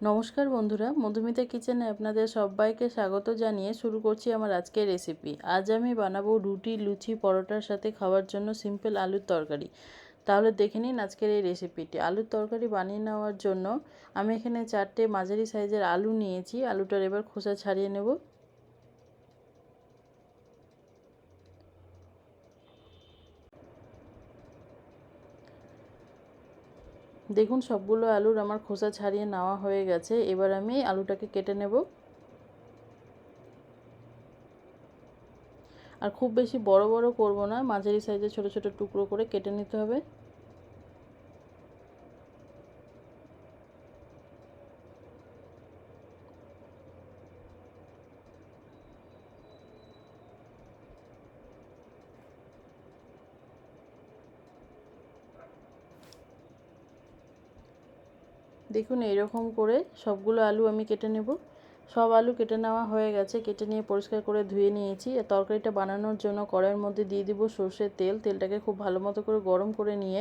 নমস্কার বন্ধুরা, মধুমিতা কিচেনে আপনাদের সবাইকে স্বাগত জানিয়ে শুরু করছি আমার আজকের রেসিপি আজ আমি বানাবো রুটি, লুচি, পরোটার সাথে খাওয়ার জন্য সিম্পল আলুর তরকারি। তাহলে দেখে নিন আজকের এই রেসিপিটি আলুর তরকারি বানিয়ে নেওয়ার জন্য আমি এখানে চারটে মাঝারি সাইজের আলু নিয়েছি। আলুটার এবার খোসা ছাড়িয়ে নেব। দেখুন, সবগুলো আলুর আমার খোসা ছাড়িয়ে নেওয়া হয়ে গেছে। এবার আমি আলুটাকে কেটে নেব। আর খুব বেশি বড় বড় করব না। মাঝারি সাইজে ছোট ছোট টুকরো করে কেটে নিতে হবে। দেখুন এইরকম করে সবগুলো আলু আমি কেটে নেব। সব আলু কেটে নেওয়া হয়ে গেছে। কেটে নিয়ে পরিষ্কার করে ধুয়ে নিয়েছি। আর তরকারিটা বানানোর জন্য কড়াইয়ের মধ্যে দিয়ে দিব সর্ষের তেল। তেলটাকে খুব ভালো মতো করে গরম করে নিয়ে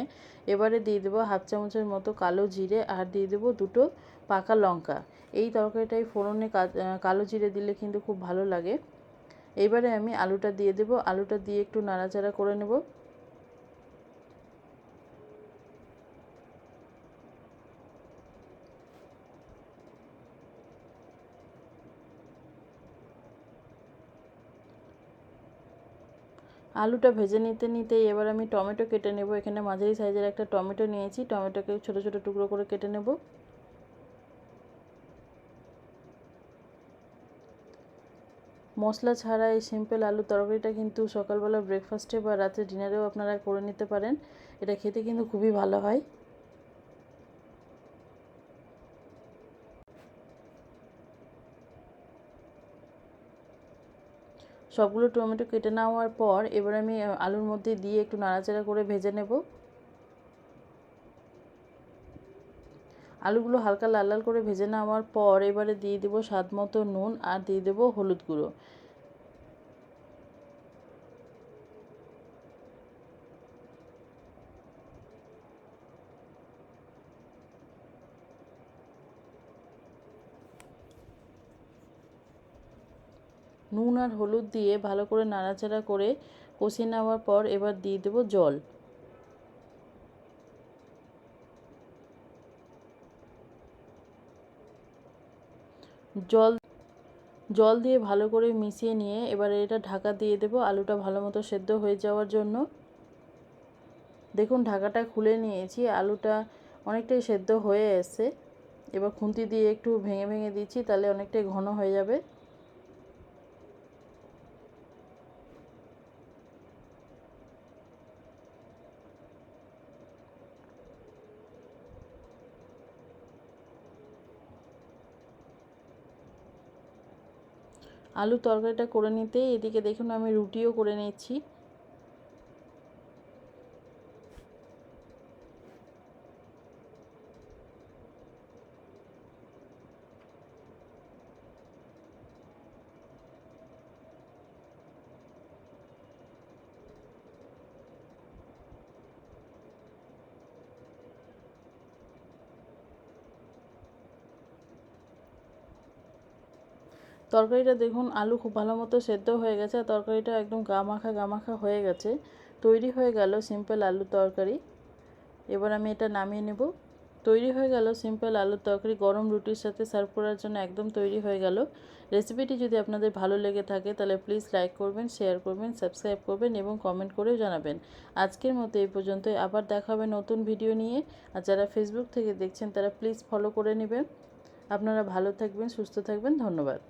এবারে দিয়ে দেবো হাফ চামচের মতো কালো জিরে আর দিয়ে দেবো দুটো পাকা লঙ্কা। এই তরকারিটাই ফোড়নে কালো জিরে দিলে কিন্তু খুব ভালো লাগে। এবারে আমি আলুটা দিয়ে দেবো। আলুটা দিয়ে একটু নাড়াচাড়া করে নেব। আলুটা ভেজে নিতে নিতে এবার আমি টমেটো কেটে নেব। এখানে মাঝারি সাইজের একটা টমেটো নিয়েছি। টমেটোকে ছোট ছোট টুকরো করে কেটে নেব। মশলা ছাড়া এই সিম্পল আলু তরকারিটা কিন্তু সকালবেলা ব্রেকফাস্টে বা রাতে ডিনারেও আপনারা করে নিতে পারেন। এটা খেতে কিন্তু খুবই ভালো হয়। সবগুলো টমেটো কেটে নেওয়ার পর এবার আমি আলুর মধ্যে দিয়ে একটু নাড়াচাড়া করে ভেজে নেব। আলুগুলো হালকা লাল লাল করে ভেজে নেওয়ার পর এবারে দিয়ে দেবো স্বাদ মতো নুন আর দিয়ে দেবো হলুদ গুঁড়ো। নুন আর হলুদ দিয়ে ভালো করে নাড়াচাড়া করে কষিয়ে নেওয়ার পর এবার দিয়ে দেবো জল। জল জল দিয়ে ভালো করে মিশিয়ে নিয়ে এবারে এটা ঢাকা দিয়ে দেবো। আলুটা ভালো মতো সেদ্ধ হয়ে যাওয়ার জন্য। দেখুন, ঢাকাটা খুলে নিয়েছি। আলুটা অনেকটাই সেদ্ধ হয়ে এসছে। এবার খুন্তি দিয়ে একটু ভেঙে ভেঙে দিচ্ছি, তাহলে অনেকটাই ঘন হয়ে যাবে। আলু তরকারিটা করে নিতে এদিকে দেখুন আমি রুটিও করে নিচ্ছি। তরকারিটা দেখুন, আলু খুব ভালো মতো সেদ্ধ হয়ে গেছে আর তরকারিটা একদম গামাখা গামাখা হয়ে গেছে। তৈরি হয়ে গেল সিম্পল আলু তরকারি। এবার আমি এটা নামিয়ে নেব। তৈরি হয়ে গেল সিম্পল আলুর তরকারি। গরম রুটির সাথে সার্ভ করার জন্য একদম তৈরি হয়ে গেল। রেসিপিটি যদি আপনাদের ভালো লেগে থাকে তাহলে প্লিজ লাইক করবেন শেয়ার করবেন সাবস্ক্রাইব করবেন এবং কমেন্ট করেও জানাবেন। আজকের মতো এই পর্যন্তই। আবার দেখা হবে নতুন ভিডিও নিয়ে। আর যারা ফেসবুক থেকে দেখছেন তারা প্লিজ ফলো করে নেবেন। আপনারা ভালো থাকবেন, সুস্থ থাকবেন। ধন্যবাদ।